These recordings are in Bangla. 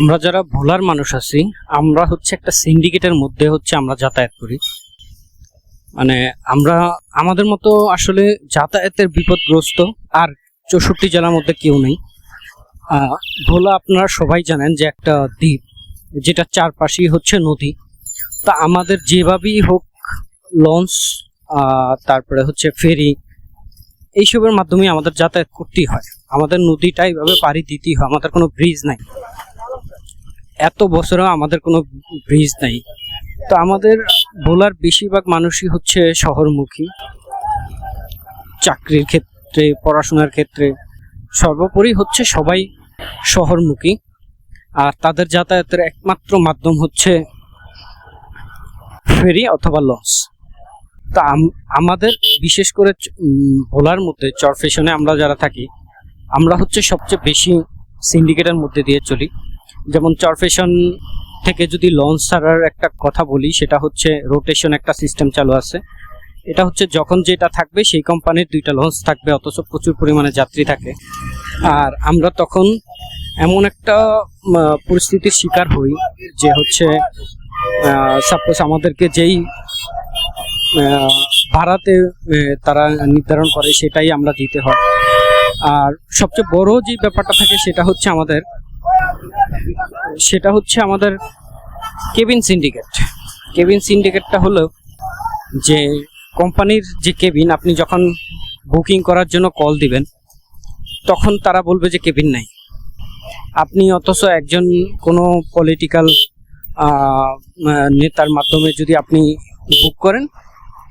আমরা যারা ভোলার মানুষ আছি, আমরা হচ্ছে একটা সিন্ডিকেটের মধ্যে হচ্ছে আমরা যাতায়াত করি। মানে আমরা, আমাদের মতো আসলে যাতায়াতের বিপদগ্রস্ত আর চৌষট্টি জেলার মধ্যে কেউ নেই। ভোলা আপনারা সবাই জানেন যে একটা দ্বীপ যেটা চারপাশেই হচ্ছে নদী। তা আমাদের যেভাবেই হোক লঞ্চ তারপরে হচ্ছে ফেরি, এইসবের মাধ্যমে আমাদের যাতায়াত করতেই হয়। আমাদের নদীটা এইভাবে পাড়ি দিতেই হয়, আমাদের কোনো ব্রিজ নাই। এত বছরেও আমাদের কোনো ব্রিজ নাই। তো আমাদের ভোলার বেশিরভাগ মানুষই হচ্ছে শহরমুখী। চাকরির ক্ষেত্রে, পড়াশোনার ক্ষেত্রে সর্বোপরি হচ্ছে সবাই শহরমুখী। আর তাদের যাতায়াতের একমাত্র মাধ্যম হচ্ছে ফেরি অথবা লঞ্চ। তা আম- আমাদের বিশেষ করে ভোলার মধ্যে চরফেশনে আমরা যারা থাকি, আমরা হচ্ছে সবচেয়ে বেশি সিন্ডিকেটের মধ্যে দিয়ে চলি। যেমন চরফেশন থেকে যদি লঞ্চ ছাড়ার একটা কথা বলি, সেটা হচ্ছে রোটেশন একটা সিস্টেম চালু আছে। এটা হচ্ছে যখন যেটা থাকবে, সেই কোম্পানির দুইটা লঞ্চ থাকবে, অথচ প্রচুর পরিমাণে যাত্রী থাকে। আর আমরা তখন এমন একটা পরিস্থিতির শিকার হই যে হচ্ছে সাপোজ আমাদেরকে যেই ভাড়াতে তারা নির্ধারণ করে, সেটাই আমরা দিতে হয়। আর সবচেয়ে বড় যে ব্যাপারটা থাকে, সেটা হচ্ছে আমাদের সেটা হচ্ছে আমাদের কেবিন সিন্ডিকেট। কেবিন সিন্ডিকেটটা হলো যে কোম্পানির যে কেবিন, আপনি যখন বুকিং করার জন্য কল দিবেন, তখন তারা বলবে যে কেবিন নাই। আপনি অথচ একজন কোনো পলিটিক্যাল নেতার মাধ্যমে যদি আপনি বুক করেন,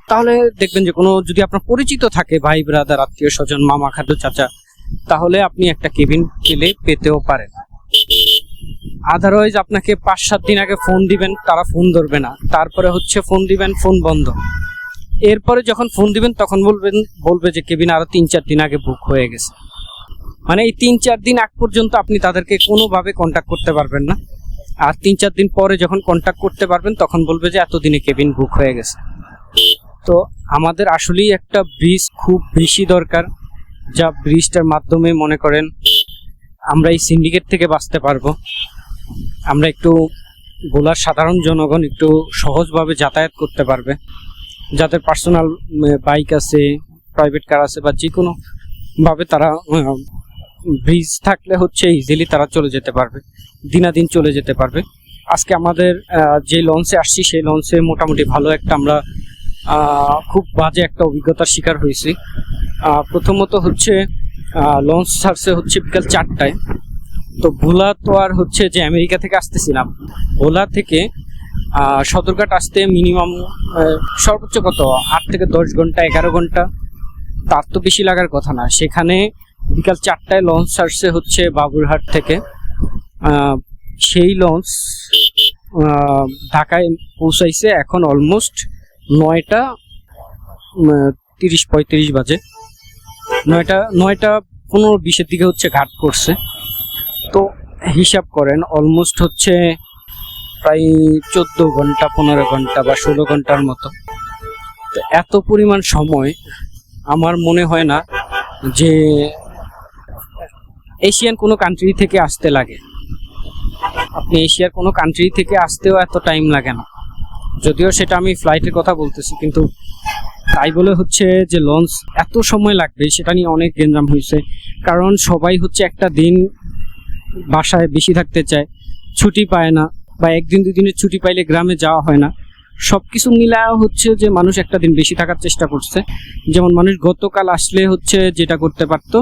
তাহলে দেখবেন যে কোনো যদি আপনার পরিচিত থাকে, ভাই ব্রাদার আত্মীয় স্বজন, মামা খাদ্য চাচা, তাহলে আপনি একটা কেবিন পেলে পেতেও পারেন। আদারওয়াইজ আপনাকে পাঁচ সাত দিন আগে ফোন দিবেন, তারা ফোন ধরবে না। তারপরে হচ্ছে ফোন দিবেন ফোন বন্ধ। এরপরে যখন ফোন দিবেন, তখন বলবেন, বলবে যে, কেবিন আরও তিন চার দিন আগে বুক হয়ে গেছে। মানে এই তিন চার দিন আগ পর্যন্ত আপনি তাদেরকে কোনোভাবে কন্ট্যাক্ট করতে পারবেন না। আর তিন চার দিন পরে যখন কন্ট্যাক্ট করতে পারবেন, তখন বলবে যে, এতদিনে কেবিন বুক হয়ে গেছে। তো আমাদের আসলেই একটা ব্রিজ খুব বেশি দরকার, যা ব্রিজটার মাধ্যমে মনে করেন, আমরা এই সিন্ডিকেট থেকে বাঁচতে পারব। আমরা একটু ভোলার সাধারণ জনগণ একটু সহজভাবে যাতায়াত করতে পারবে। যাদের পার্সোনাল বাইক আছে প্রাইভেট কার আছে বা যে কোনো ভাবে তারা ব্রিজ থাকলে হচ্ছে ইজিলি তারা চলে যেতে পারবে, দিনাদিন চলে যেতে পারবে। আজকে আমাদের যে লঞ্চে আসছি সেই লঞ্চে মোটামুটি ভালো একটা আমরা খুব বাজে একটা অভিজ্ঞতার শিকার হয়েছি। প্রথমত হচ্ছে লঞ্চ ছাড়ছে হচ্ছে বিকাল চারটায়। তো ভোলা তো আর হচ্ছে যে আমেরিকা থেকে আসতেছিলাম। ভোলা থেকে সদরঘাট আসতে মিনিমাম সর্বোচ্চ কত? আট থেকে দশ ঘণ্টা, এগারো ঘণ্টা। তার তো বেশি লাগার কথা না। সেখানে বিকাল চারটায় লঞ্চ ছাড়ছে হচ্ছে বাবুরহাট থেকে। সেই লঞ্চ ঢাকায় পৌঁছাইছে এখন অলমোস্ট নয়টা তিরিশ পঁয়ত্রিশ বাজে। নয়টা নয়টা পনেরো বিশের দিকে হচ্ছে ঘাট করছে তো হিসাব করেন অলমোস্ট হচ্ছে প্রায় চোদ্দ ঘণ্টা, পনেরো ঘণ্টা বা ষোলো ঘণ্টার মতো। তো এত পরিমাণ সময় আমার মনে হয় না যে এশিয়ান কোনো কান্ট্রি থেকে আসতে লাগে। আপনি এশিয়ার কোনো কান্ট্রি থেকে আসতেও এত টাইম লাগে না। যদিও সেটা আমি ফ্লাইটের কথা বলতেছি, কিন্তু তাই বলে হচ্ছে যে লঞ্চ এত সময় লাগবে, সেটা নিয়ে অনেক গেঞ্জাম হয়েছে। কারণ সবাই হচ্ছে একটা দিন বাসায় বেশি থাকতে চায়, ছুটি পায় না বা একদিন দুদিনের ছুটি পাইলে গ্রামে যাওয়া হয় না। সব কিছু মিলায় হচ্ছে যে মানুষ একটা দিন বেশি থাকার চেষ্টা করছে। যেমন মানুষ গতকাল আসলে হচ্ছে যেটা করতে পারতো,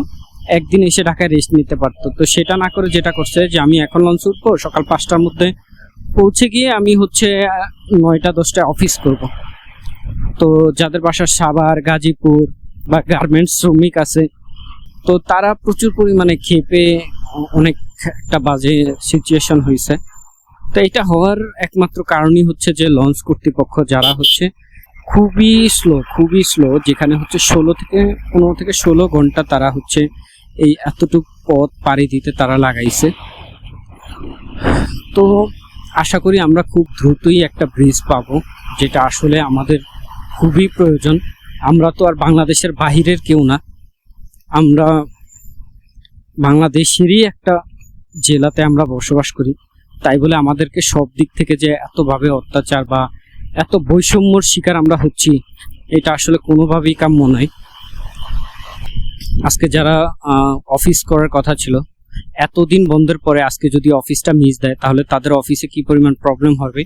একদিন এসে ঢাকায় রেস্ট নিতে পারতো। তো সেটা না করে যেটা করছে যে আমি এখন লঞ্চ উঠবো, সকাল পাঁচটার মধ্যে পৌঁছে গিয়ে আমি হচ্ছে নয়টা, দশটায় অফিস করব। তো যাদের বাসার সাভার, গাজীপুর বা গার্মেন্টস শ্রমিক আছে, তো তারা প্রচুর পরিমাণে খেপে অনেক একটা বাজে সিচুয়েশন হয়েছে তো এটা হওয়ার একমাত্র কারণই হচ্ছে যে লঞ্চ কর্তৃপক্ষ যারা হচ্ছে খুবই স্লো খুবই স্লো যেখানে হচ্ছে ষোলো থেকে পনেরো থেকে ষোলো ঘণ্টা তারা হচ্ছে এই এতটুকু পথ পাড়ি দিতে তারা লাগাইছে। তো আশা করি আমরা খুব দ্রুতই একটা ব্রিজ পাবো, যেটা আসলে আমাদের খুবই প্রয়োজন। আমরা তো আর বাংলাদেশের বাহিরের কেউ না। আমরা বাংলাদেশেরই একটা জেলাতে আমরা বসবাস করি, তাই বলে আমাদেরকে সব দিক থেকে যে এতভাবে অত্যাচার বা এত বৈষম্যর শিকার আমরা হচ্ছি, এটা আসলে কোনোভাবেই কাম্য নয়। আজকে যারা অফিস করার কথা ছিল, এতদিন বন্ধের পরে আজকে যদি অফিসটা মিস দেয়, তাহলে তাদের অফিসে কি পরিমাণ প্রবলেম হবে?